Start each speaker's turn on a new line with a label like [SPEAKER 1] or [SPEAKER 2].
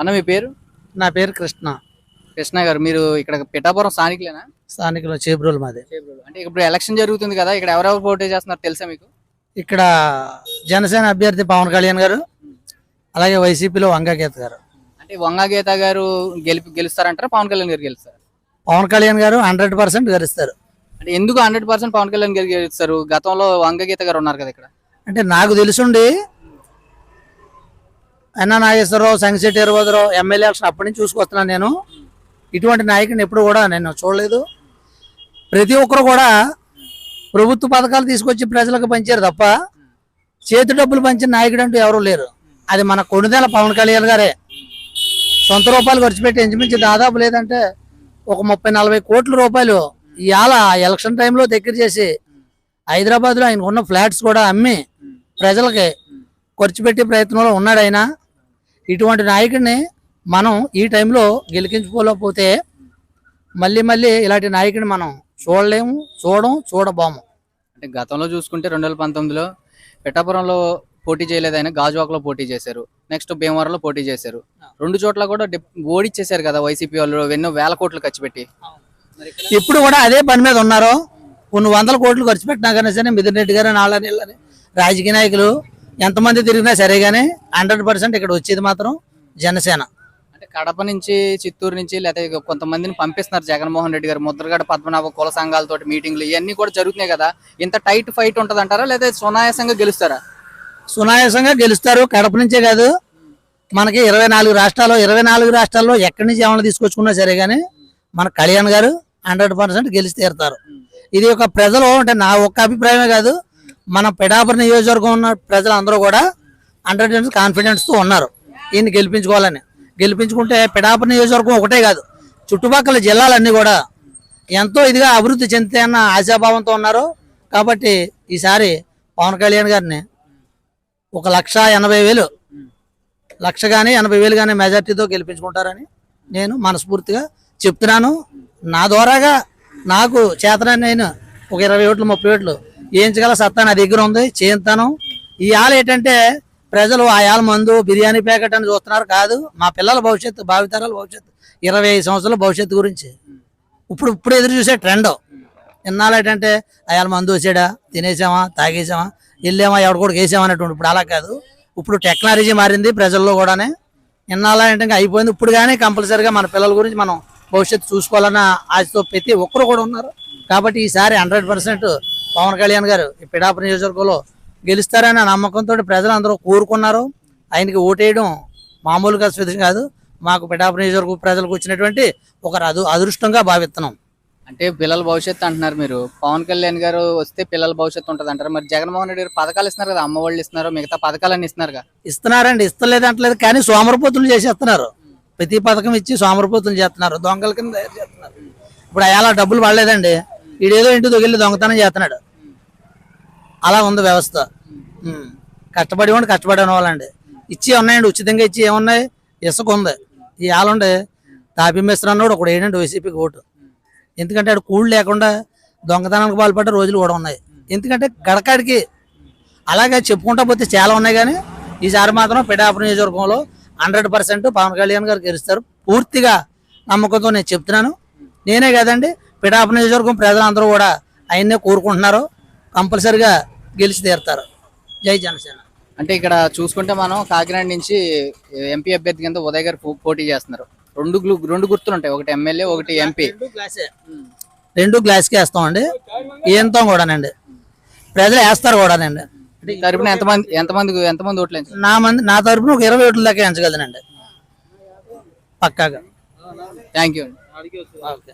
[SPEAKER 1] అన్న మీ పేరు?
[SPEAKER 2] నా పేరు కృష్ణ.
[SPEAKER 1] కృష్ణ గారు మీరు ఇక్కడ పిఠాపురం స్థానికులేనా?
[SPEAKER 2] స్థానికులు చేబ్రోలు మాది.
[SPEAKER 1] అంటే ఇప్పుడు ఎలక్షన్ జరుగుతుంది కదా ఇక్కడ ఎవరెవరు పోటీ చేస్తున్నారు తెలుసా మీకు?
[SPEAKER 2] ఇక్కడ జనసేన అభ్యర్థి పవన్ కళ్యాణ్ గారు అలాగే వైసీపీలో వంగగీత గారు.
[SPEAKER 1] అంటే వంగా గీత గారు గెలిపి గెలుస్తారంటారా? పవన్ కళ్యాణ్ గారు గెలుస్తారు?
[SPEAKER 2] పవన్ కళ్యాణ్ గారు హండ్రెడ్ పర్సెంట్ గెలుస్తారు.
[SPEAKER 1] అంటే ఎందుకు హండ్రెడ్ పర్సెంట్ పవన్ కళ్యాణ్ గారు గెలుస్తారు? గతంలో వంగ గీత గారు ఉన్నారు కదా ఇక్కడ.
[SPEAKER 2] అంటే నాకు తెలుసుండి అన్న నాగేశ్వరరావు సంగశెట్టి ఇరవదరావు ఎమ్మెల్యే ఎలక్షన్ అప్పటి నుంచి చూసుకొస్తున్నాను నేను. ఇటువంటి నాయకుడిని ఎప్పుడు కూడా నేను చూడలేదు. ప్రతి ఒక్కరు కూడా ప్రభుత్వ పథకాలు తీసుకొచ్చి ప్రజలకు పంచారు తప్ప చేతి డబ్బులు పంచిన నాయకుడు అంటూ ఎవరూ లేరు. అది మన కొనుదేల పవన్ కళ్యాణ్ గారే. సొంత రూపాయలు ఖర్చు పెట్టి ఇంచుమించి దాదాపు లేదంటే ఒక ముప్పై నలభై కోట్ల రూపాయలు ఇవాళ ఎలక్షన్ టైంలో దగ్గర చేసి హైదరాబాద్లో ఆయనకున్న ఉన్న ఫ్లాట్స్ కూడా అమ్మి ప్రజలకి ఖర్చు పెట్టే ప్రయత్నంలో ఉన్నాడు ఆయన. ఇటువంటి నాయకుడిని మనం ఈ టైంలో గెలికించుకోలేకపోతే మళ్ళీ మళ్ళీ ఇలాంటి నాయకుడిని మనం చూడలేము చూడం చూడబోము.
[SPEAKER 1] అంటే గతంలో చూసుకుంటే రెండు వేల పంతొమ్మిదిలో పిఠాపురంలో పోటీ చేయలేదు ఆయన గాజువాకలో పోటీ చేశారు. నెక్స్ట్ భీమవరంలో పోటీ చేశారు. రెండు చోట్ల కూడా ఓడిచ్చేశారు కదా వైసీపీ వాళ్ళు ఎన్నో వేల కోట్లు ఖర్చు పెట్టి.
[SPEAKER 2] ఇప్పుడు కూడా అదే పని మీద ఉన్నారు. కొన్ని వందల కోట్లు ఖర్చు పెట్టినా కానీ సరే మిథున్ రెడ్డి గారు నాళ్ళ నీళ్ళని రాజకీయ నాయకులు ఎంతమంది తిరిగినా సరే కానీ హండ్రెడ్ పర్సెంట్ ఇక్కడ వచ్చేది మాత్రం జనసేన.
[SPEAKER 1] అంటే కడప నుంచి చిత్తూరు నుంచి లేకపోతే కొంతమందిని పంపిస్తున్నారు జగన్మోహన్ రెడ్డి గారు ముద్రగడ పద్మనాభ కుల సంఘాలతో మీటింగ్లు ఇవన్నీ కూడా జరుగుతున్నాయి కదా. ఇంత టైట్ ఫైట్ ఉంటది అంటారా లేదా సునాయాసంగా గెలుస్తారా?
[SPEAKER 2] సునాయాసంగా గెలుస్తారు కడప నుంచే కాదు. మనకి ఇరవై నాలుగు రాష్ట్రాల్లో ఇరవై నాలుగు రాష్ట్రాల్లో ఎక్కడి నుంచి ఏమైనా తీసుకొచ్చుకున్నా సరే కానీ మన కళ్యాణ్ గారు హండ్రెడ్ పర్సెంట్ గెలిచి తీరుతారు. ఇది ఒక ప్రజలు అంటే నా ఒక్క అభిప్రాయమే కాదు. మన పెడాపుర నియోజకవర్గం ఉన్న ప్రజలందరూ కూడా హండ్రెడ్ పర్సెంట్ కాన్ఫిడెన్స్తో ఉన్నారు. ఈయన గెలిపించుకోవాలని. గెలిపించుకుంటే పెడాపుర నియోజకవర్గం ఒకటే కాదు చుట్టుపక్కల జిల్లాలన్నీ కూడా ఎంతో ఇదిగా అభివృద్ధి చెందుతాయన్న ఆశాభావంతో ఉన్నారు. కాబట్టి ఈసారి పవన్ కళ్యాణ్ గారిని ఒక లక్ష ఎనభై వేలు లక్ష కానీ ఎనభై వేలు కానీ మెజార్టీతో గెలిపించుకుంటారని నేను మనస్ఫూర్తిగా చెప్తున్నాను. నా ద్వారాగా నాకు చేతనని నేను ఒక ఇరవై ఓట్లు ముప్పై ఓట్లు వేయించగల సత్తా నా దగ్గర ఉంది చేయించాను ఈ ఆలు ఏంటంటే ప్రజలు ఆ ఆల మందు బిర్యానీ ప్యాకెట్ అని చూస్తున్నారు కాదు మా పిల్లల భవిష్యత్తు భావితరాల భవిష్యత్తు ఇరవై ఐదు సంవత్సరాల భవిష్యత్తు గురించి. ఇప్పుడు ఇప్పుడు ఎదురు చూసే ట్రెండ్ ఇన్నాళ్ళు ఏంటంటే అయాల మందు వచ్చాడా తినేసామా తాగేసామా వెళ్ళామా ఎవడ కూడా వేసామా అనేటువంటి ఇప్పుడు అలా కాదు. ఇప్పుడు టెక్నాలజీ మారింది ప్రజల్లో కూడానే. ఇన్నాళ్ళ ఏంటంటే అయిపోయింది. ఇప్పుడు కానీ కంపల్సరీగా మన పిల్లల గురించి మనం భవిష్యత్తు చూసుకోవాలన్న ఆశతో ప్రతి ఒక్కరు కూడా ఉన్నారు. కాబట్టి ఈసారి హండ్రెడ్ పర్సెంట్ పవన్ కళ్యాణ్ గారు ఈ పిడాపుర నియోజకవర్గంలో గెలుస్తారన్న నమ్మకంతో ప్రజలందరూ కోరుకున్నారు. ఆయనకి ఓటేయడం మామూలుగా విషయం కాదు. మాకు పిడాపుర నియోజకవర్గ ప్రజలకు వచ్చినటువంటి ఒక అదు అదృష్టంగా భావిస్తున్నాం.
[SPEAKER 1] అంటే పిల్లల భవిష్యత్తు అంటున్నారు మీరు. పవన్ కళ్యాణ్ గారు వస్తే పిల్లల భవిష్యత్తు ఉంటుంది అంటారు. మరి జగన్మోహన్ రెడ్డి గారు పథకాలు ఇస్తున్నారు కదా అమ్మ వాళ్ళు ఇస్తున్నారు మిగతా పథకాలన్నీ ఇస్తున్నారుగా
[SPEAKER 2] ఇస్తున్నారండి ఇస్తలేదు అంటలేదు కానీ సోమరపోతులు చేసేస్తున్నారు. ప్రతి పథకం ఇచ్చి సోమరపోతులు చేస్తున్నారు దొంగల కింద చేస్తున్నారు. ఇప్పుడు అలా డబ్బులు పడలేదండి. ఈడేదో ఇంటి దొగిలి దొంగతనం చేస్తున్నాడు. అలా ఉంది వ్యవస్థ. కష్టపడి ఉండి కష్టపడి వాళ్ళండి. ఇచ్చి ఉన్నాయండి ఉచితంగా ఇచ్చి ఏమున్నాయి? ఇసుక ఉంది. ఈ ఆలుండి తాపి మిశ్ర అన్నోడు ఒకడు ఏంటంటే వైసీపీకి ఓటు. ఎందుకంటే ఆడు కూళ్ళు లేకుండా దొంగతనానికి పాల్పడ్డ రోజులు కూడా ఉన్నాయి. ఎందుకంటే గడకాడికి అలాగే చెప్పుకుంటా పోతే చాలా ఉన్నాయి కానీ ఈసారి మాత్రం పిఠాపురం నియోజకవర్గంలో హండ్రెడ్ పర్సెంట్ పవన్ కళ్యాణ్ గారు గెలుస్తారు. పూర్తిగా నమ్మకంతో నేను చెప్తున్నాను. నేనే కదండి పిఠాపురం నియోజకవర్గం ప్రజలందరూ కూడా ఆయన్నే కోరుకుంటున్నారు. కంపల్సరిగా గెలిచి తీరుతారు. జై జనసేన.
[SPEAKER 1] అంటే ఇక్కడ చూసుకుంటే మనం కాకినాడ నుంచి ఎంపీ అభ్యర్థి కింద ఉదయ్ గారు పోటీ చేస్తున్నారు. రెండు రెండు గుర్తులు ఉంటాయి. ఒకటి ఎమ్మెల్యే ఒకటి ఎంపీ.
[SPEAKER 2] రెండు గ్లాసే. రెండు గ్లాస్కి వేస్తామండి. ఏంతో కూడానండి. ప్రజలు వేస్తారు కూడానండి.
[SPEAKER 1] తరపున ఎంతమంది ఎంతమంది ఎంతమంది ఓట్లు?
[SPEAKER 2] నా మంది నా తరపున ఒక ఇరవై ఓట్ల దాకా ఎంచగలనండి. పక్కాగా.
[SPEAKER 1] Thank you
[SPEAKER 2] okay.